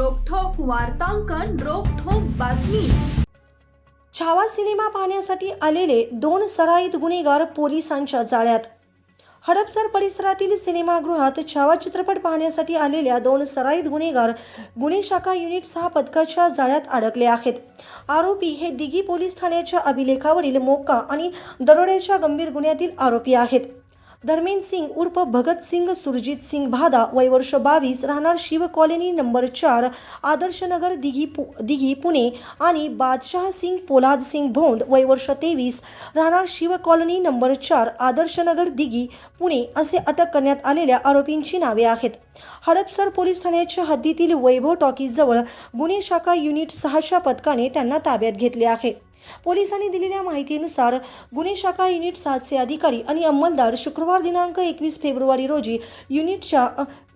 वार्तांकन रोखोक बातमी. छावा सिनेमा पाहण्यासाठी आलेले दोन सराईत गुन्हेगार पोलिसांच्या जाळ्यात. हडपसर परिसरातील सिनेमागृहात छावा चित्रपट पाहण्यासाठी आलेल्या दोन सराईत गुन्हेगार गुन्हे शाखा युनिट सहा पथकाच्या जाळ्यात अडकले आहेत. आरोपी हे दिघी पोलीस ठाण्याच्या अभिलेखावरील मोक्का आणि दरोड्याच्या गंभीर गुन्ह्यातील आरोपी आहेत. धर्मेंद्र सिंग उर्फ भगत सिंग सुरजित सिंग भादा वय वर्ष बावीस राहणार शिव कॉलनी नंबर चार आदर्शनगर दिघी पु दिघी पुणे आणि बादशाह सिंग पोलाद सिंग भोंड वय वर्ष तेवीस राहणार शिव कॉलनी नंबर चार आदर्शनगर दिघी पुणे असे अटक करण्यात आलेल्या आरोपींची नावे आहेत. हडपसर पोलीस ठाण्याच्या हद्दीतील वैभव टॉकीजवळ गुन्हे शाखा युनिट सहाच्या पथकाने त्यांना ताब्यात घेतले आहे. पोलिसांनी दिलेल्या माहितीनुसार गुन्हे शाखा युनिट सातचे अधिकारी आणि अंमलदार शुक्रवार दिनांक एकवीस फेब्रुवारी रोजी युनिटच्या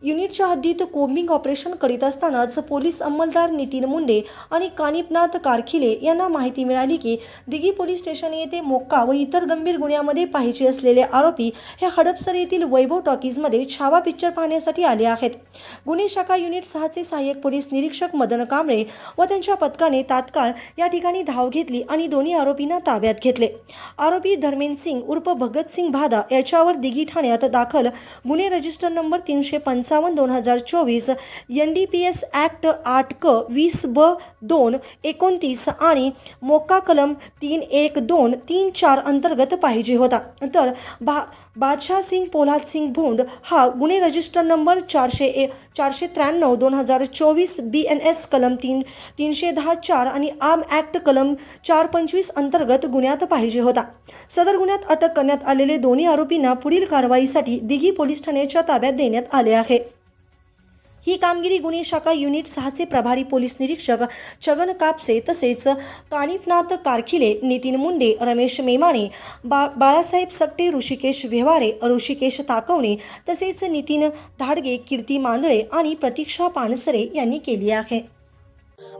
युनिटच्या हद्दीत कोम्बिंग ऑपरेशन करीत असतानाच पोलीस अंमलदार नितीन मुंडे आणि कानिपनाथ कारखिले यांना माहिती मिळाली की दिघी पोलीस स्टेशन येथे मोक्का व इतर गंभीर गुन्ह्यामध्ये पाहिजे असलेले आरोपी हे हडपसर येथील वैभव टॉकीजमध्ये छावा पिक्चर पाहण्यासाठी आले आहेत. गुन्हे शाखा युनिट सहाचे सहाय्यक पोलीस निरीक्षक मदन कांबळे व त्यांच्या पथकाने तात्काळ या ठिकाणी धाव घेतली आणि दोन्ही आरोपींना ताब्यात घेतले. आरोपी धर्मेंद्र सिंग उर्फ भगतसिंग भादा याच्यावर दिघी ठाण्यात दाखल गुन्हे रजिस्टर नंबर तीनशे पंचावन्न दोन हजार चोवीस N D P S act आठ क वीस ब दोन एकोणतीस आणि मोक्का कलम तीन एक दोन तीन चार अंतर्गत पाहिजे होता. तर बा बादशाह सिंग पोलाद सिंग भोंड हा गुन्हे रजिस्टर नंबर चारशे ए चारशे त्र्याण्णव दोन हजार चोवीस बी एन एस कलम तीन तीनशे दहा चार आणि आम ॲक्ट कलम चार पंचवीस अंतर्गत गुन्ह्यात पाहिजे होता. सदर गुन्ह्यात अटक करण्यात आलेले दोन्ही आरोपींना पुढील कारवाईसाठी दिघी पोलीस ठाण्याच्या ताब्यात देण्यात आले आहे. ही कामगिरी गुन्हे शाखा युनिट सहाचे प्रभारी पोलीस निरीक्षक छगन कापसे तसेच कानिफनाथ कारखिले नितीन मुंडे रमेश मेमाणे बा बाळासाहेब सकटे ऋषिकेश व्यवहारे ऋषिकेश ताकवणे तसेच नितीन धाडगे कीर्ती मांदळे आणि प्रतीक्षा पानसरे यांनी केली आहे.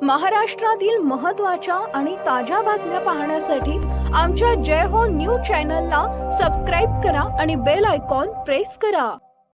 महाराष्ट्रातील महत्त्वाच्या आणि ताज्या बातम्या पाहण्यासाठी आमच्या जय हो न्यूज चॅनलला सबस्क्राईब करा आणि बेल आयकॉन प्रेस करा.